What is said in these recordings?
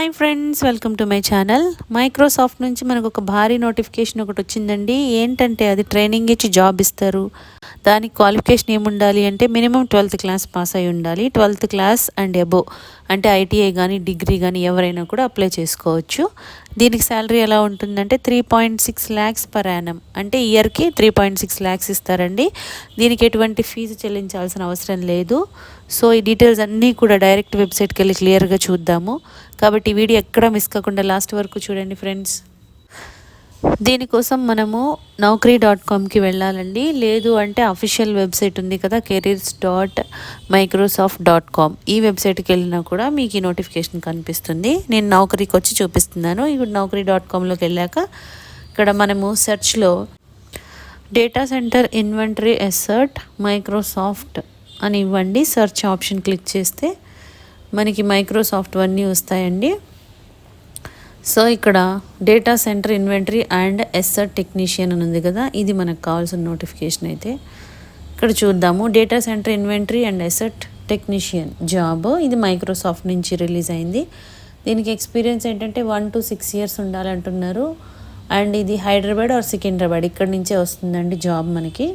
Hi friends welcome to my channel Microsoft నుంచి మనకు ఒక భారీ నోటిఫికేషన్ ఒకటి వచ్చిందండి. ఏంటంటే అది ట్రైనింగ్ ఇచ్చి జాబ్ ఇస్తారు. దానికి క్వాలిఫికేషన్ ఏముండాలి అంటే మినిమం ట్వెల్త్ క్లాస్ పాస్ అయి ఉండాలి. ట్వెల్త్ క్లాస్ అండ్ అబో అంటే ఐటీఐ కానీ డిగ్రీ కానీ ఎవరైనా కూడా అప్లై చేసుకోవచ్చు. దీనికి శాలరీ ఎలా ఉంటుందంటే three point six lakhs per annum అంటే ఇయర్కి త్రీ పాయింట్ సిక్స్ ల్యాక్స్ ఇస్తారండి. దీనికి ఎటువంటి ఫీజు చెల్లించాల్సిన అవసరం లేదు. సో ఈ డీటెయిల్స్ అన్నీ కూడా డైరెక్ట్ వెబ్సైట్కి వెళ్ళి క్లియర్గా చూద్దాము. కాబట్టి వీడియో ఎక్కడ మిస్ కాకుండా లాస్ట్ వరకు చూడండి ఫ్రెండ్స్ దీనికోసం మనము నౌకరీ డాట్ కామ్కి వెళ్ళాలండి. లేదు అంటే అఫీషియల్ వెబ్సైట్ ఉంది కదా careers dot Microsoft dot com ఈ వెబ్సైట్కి వెళ్ళినా కూడా మీకు ఈ నోటిఫికేషన్ కనిపిస్తుంది. నేను నౌకరీకి వచ్చి చూపిస్తున్నాను. ఇప్పుడు నౌకరీ డాట్ కామ్లోకి వెళ్ళాక ఇక్కడ మనము సెర్చ్లో data centre inventory asset Microsoft అని ఇవ్వండి. సెర్చ్ ఆప్షన్ క్లిక్ చేస్తే మనకి మైక్రోసాఫ్ట్ అన్నీ వస్తాయండి. సో ఇక్కడ data centre inventory and asset technician అని ఉంది కదా ఇది మనకు కావాల్సిన నోటిఫికేషన్ అయితే. ఇక్కడ చూద్దాము data centre inventory and asset technician job ఇది మైక్రోసాఫ్ట్ నుంచి రిలీజ్ అయింది. దీనికి ఎక్స్పీరియన్స్ ఏంటంటే వన్ టు సిక్స్ ఇయర్స్ ఉండాలంటున్నారు. అండ్ ఇది హైదరాబాద్ ఆర్ సికింద్రాబాద్ ఇక్కడ నుంచే వస్తుందండి జాబ్ మనకి.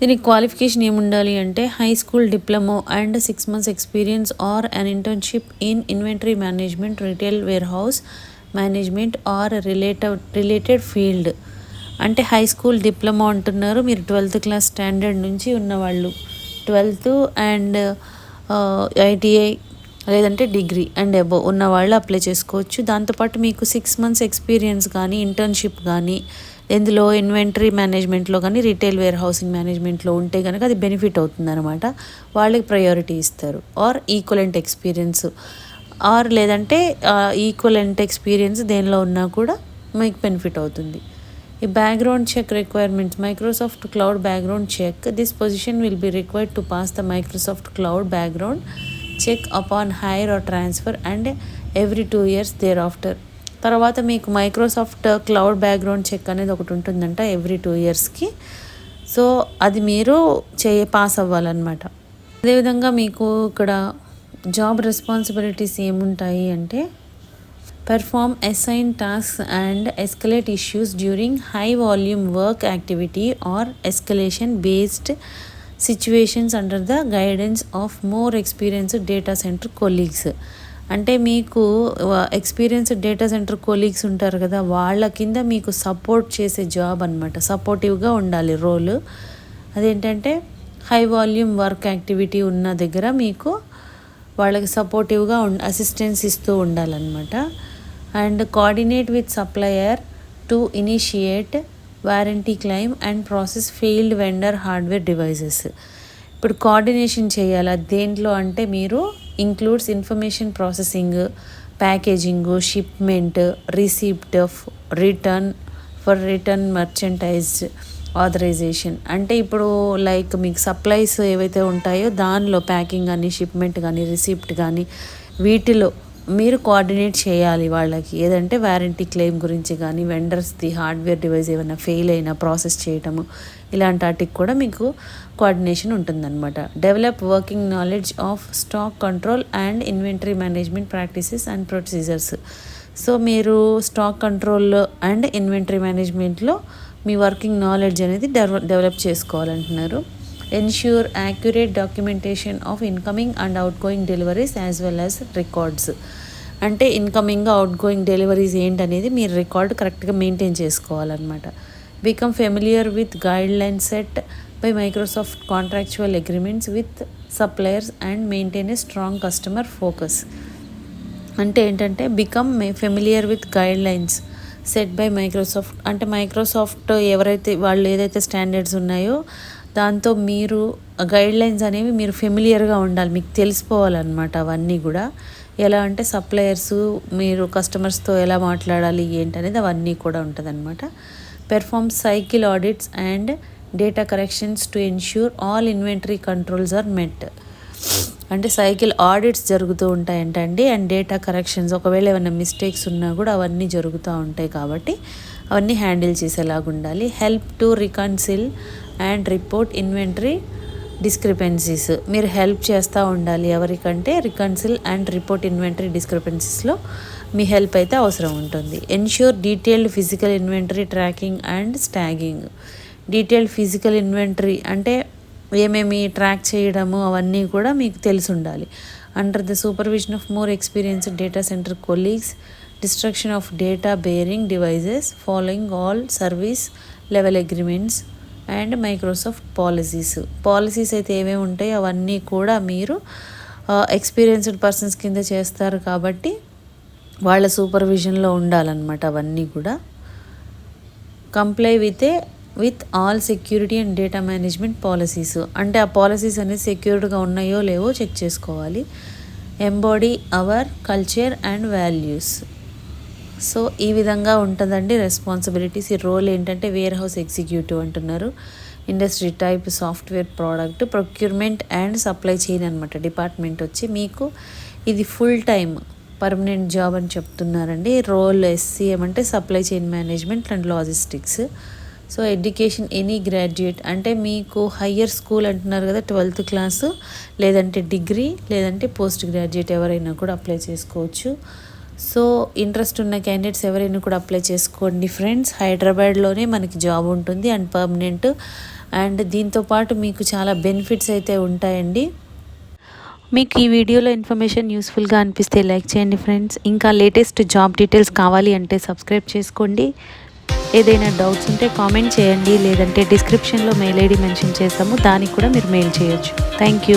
దీనికి క్వాలిఫికేషన్ ఏముండాలి అంటే high school diploma and six months experience or an internship in inventory management retail warehouse management or relative related field అంటే హై స్కూల్ డిప్లొమా అంటున్నారు. మీరు ట్వెల్త్ క్లాస్ స్టాండర్డ్ నుంచి ఉన్నవాళ్ళు. ట్వెల్త్ అండ్ ఐటీఐ లేదంటే డిగ్రీ అండ్ అబో ఉన్న వాళ్ళు apply చేసుకోవచ్చు. దాంతోపాటు మీకు సిక్స్ మంత్స్ ఎక్స్పీరియన్స్ కానీ ఇంటర్న్షిప్ కానీ ఎందులో ఇన్వెంటరీ మేనేజ్మెంట్లో కానీ రీటైల్ వేర్ హౌసింగ్ మేనేజ్మెంట్లో ఉంటే కనుక అది బెనిఫిట్ అవుతుందన్నమాట. వాళ్ళకి ప్రయారిటీ ఇస్తారు. ఆర్ ఈక్వలెంట్ ఎక్స్పీరియన్స్ ఆర్ లేదంటే ఈక్వలెంట్ ఎక్స్పీరియన్స్ దేనిలో ఉన్నా కూడా మీకు బెనిఫిట్ అవుతుంది. ఈ background check requirements Microsoft cloud background check this position will be required to pass the Microsoft cloud background check upon hire or transfer and every two years thereafter తర్వాత మీకు Microsoft cloud background check అనేది ఒకటి ఉంటుందంట every two ఇయర్స్కి so అది మీరు చే pass అవ్వాలన్నమాట. అదేవిధంగా మీకు ఇక్కడ జాబ్ రెస్పాన్సిబిలిటీస్ ఏముంటాయి అంటే perform assign task and escalate issues during high volume work activity or escalation based situations under the guidance of more experienced data centre colleagues అంటే మీకు ఎక్స్పీరియన్స్ డేటా సెంటర్ కొలీగ్స్ ఉంటారు కదా వాళ్ళ కింద మీకు సపోర్ట్ చేసే జాబ్ అనమాట సపోర్టివ్గా ఉండాలి రోల్ అదేంటంటే హై వాల్యూమ్ వర్క్ యాక్టివిటీ ఉన్న దగ్గర మీకు వాళ్ళకి సపోర్టివ్గా ఉం అసిస్టెన్స్ ఇస్తూ ఉండాలన్నమాట. And coordinate with supplier to initiate warranty claim and process failed vendor hardware devices ఇప్పుడు కోఆర్డినేషన్ చేయాలి? దేంట్లో అంటే మీరు includes information processing packaging shipment receipt return for return merchandised authorization అంటే ఇప్పుడు లైక్ మీకు సప్లైస్ ఏవైతే ఉంటాయో దానిలో ప్యాకింగ్ కానీ షిప్మెంట్ కానీ రిసిప్ట్ కానీ వీటిలో మీరు కోఆర్డినేట్ చేయాలి వాళ్ళకి. ఏదంటే వారంటీ క్లెయిమ్ గురించి కానీ వెండర్స్ది హార్డ్వేర్ డివైస్ ఏమైనా ఫెయిల్ అయినా ప్రాసెస్ చేయటము ఇలాంటి వాటికి కూడా మీకు కోఆర్డినేషన్ ఉంటుందన్నమాట. Develop working knowledge of stock control and inventory management practices and procedures so మీరు స్టాక్ కంట్రోల్ అండ్ ఇన్వెంటరీ మేనేజ్మెంట్లో మీ వర్కింగ్ నాలెడ్జ్ అనేది develop చేసుకోవాలంటున్నారు. Ensure accurate documentation of incoming and outgoing deliveries as well as records అంటే incoming outgoing deliveries ఏంటనేది మీరు record కరెక్ట్గా maintain చేసుకోవాలన్నమాట. Become familiar with guideline set by Microsoft contractual agreements with suppliers and maintain a strong customer focus అంటే ఏంటంటే become familiar with guidelines set by Microsoft అంటే Microsoft ఎవరైతే వాళ్ళు ఏదైతే స్టాండర్డ్స్ ఉన్నాయో దాంతో మీరు గైడ్లైన్స్ అనేవి మీరు ఫెమిలియర్గా ఉండాలి. మీకు తెలిసిపోవాలన్నమాట అవన్నీ కూడా. ఎలా అంటే సప్లయర్స్ మీరు కస్టమర్స్తో ఎలా మాట్లాడాలి ఏంటనేది అవన్నీ కూడా ఉంటుందన్నమాట. Perform cycle audits and data corrections to ensure all inventory controls are met అంటే సైకిల్ ఆడిట్స్ జరుగుతూ ఉంటాయంటండి అండ్. డేటా కరెక్షన్స్ ఒకవేళ ఏమైనా మిస్టేక్స్ ఉన్నా కూడా అవన్నీ జరుగుతూ ఉంటాయి కాబట్టి అవన్నీ హ్యాండిల్ చేసేలాగా ఉండాలి help to reconcile and report inventory discrepancies. మీరు హెల్ప్ చేస్తూ ఉండాలి ఎవరికంటే రికన్సిల్ అండ్ రిపోర్ట్ ఇన్వెంటరీ డిస్క్రిపెన్సీస్లో మీ హెల్ప్ అయితే అవసరం ఉంటుంది. Ensure detailed physical inventory tracking and staging. Detailed physical inventory అంటే ఏమేమి ట్రాక్ చేయడము అవన్నీ కూడా మీకు తెలిసి ఉండాలి under the supervision of more experienced data centre colleagues destruction of data bearing devices following all service level agreements and Microsoft policies. Policies అయితే ఏమేమి ఉంటాయి అవన్నీ కూడా మీరు ఎక్స్పీరియన్స్డ్ పర్సన్స్ కింద చేస్తారు కాబట్టి వాళ్ళ సూపర్విజన్లో ఉండాలన్నమాట అవన్నీ కూడా. Comply with a with all security and data management policies. అంటే ఆ పాలసీస్ అనేది సెక్యూర్డ్గా ఉన్నాయో లేవో చెక్ చేసుకోవాలి. Embody our culture and values. So ఈ విధంగా ఉంటుందండి రెస్పాన్సిబిలిటీస్. ఈ రోల్ ఏంటంటే వేర్ హౌస్ ఎగ్జిక్యూటివ్ అంటున్నారు. Industry type software product procurement and supply chain అనమాట డిపార్ట్మెంట్ వచ్చి మీకు ఇది ఫుల్ టైం పర్మనెంట్ జాబ్ అని చెప్తున్నారండి. రోల్ ఎస్సీఎం అంటే supply chain management and logistics. So education any graduate అంటే మీకు హయ్యర్ స్కూల్ అంటున్నారు కదా ట్వెల్త్ క్లాసు లేదంటే డిగ్రీ లేదంటే పోస్ట్ గ్రాడ్యుయేట్ ఎవరైనా కూడా అప్లై చేసుకోవచ్చు. సో ఇంట్రెస్ట్ ఉన్న క్యాండిడేట్స్ ఎవరైనా కూడా అప్లై చేసుకోండి ఫ్రెండ్స్ హైదరాబాద్లోనే మనకి జాబ్ ఉంటుంది అండ్ పర్మనెంట్ అండ్ దీంతోపాటు మీకు చాలా బెనిఫిట్స్ అయితే ఉంటాయండి. మీకు ఈ వీడియోలో ఇన్ఫర్మేషన్ యూస్ఫుల్గా అనిపిస్తే లైక్ చేయండి ఫ్రెండ్స్ ఇంకా లేటెస్ట్ జాబ్ డీటెయిల్స్ కావాలి అంటే సబ్స్క్రైబ్ చేసుకోండి. ఏదైనా డౌట్స్ ఉంటే కామెంట్ చేయండి. లేదంటే డిస్క్రిప్షన్లో మెయిల్ ఐడి మెన్షన్ చేస్తాము. దానికి కూడా మీరు మెయిల్ చేయొచ్చు. Thank you